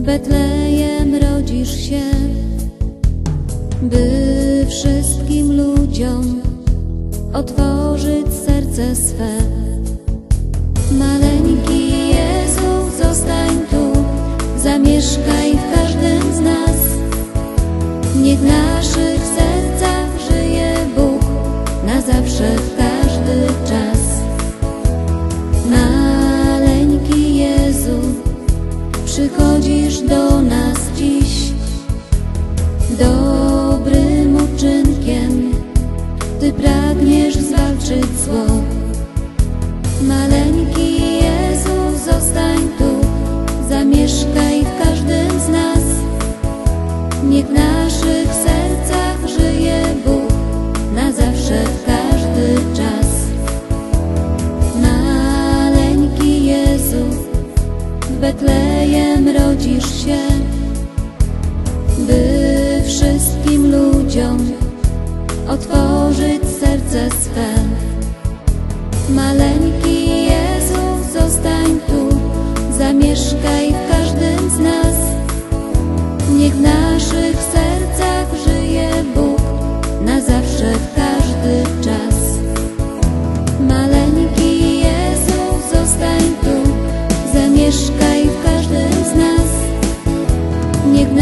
Betlejem rodzisz się, by wszystkim ludziom otworzyć serce swe. Maleńki Jezu, zostań tu, zamieszkaj w każdym z nas. Niech w naszych sercach żyje Bóg na zawsze, Ty pragniesz zwalczyć zło. Maleńki Jezu, zostań tu, zamieszkaj w każdym z nas. Niech w naszych sercach żyje Bóg na zawsze, w każdy czas. Maleńki Jezu, w Betlejem rodzisz się, by wszystkim drodze swe Maleńki Jezus zostań tu Zamieszkaj w każdym z nas. Niech w naszych sercach żyje Bóg Na zawsze w każdy czas. Maleńki Jezus zostań tu Zamieszkaj w każdym z nas. Niech w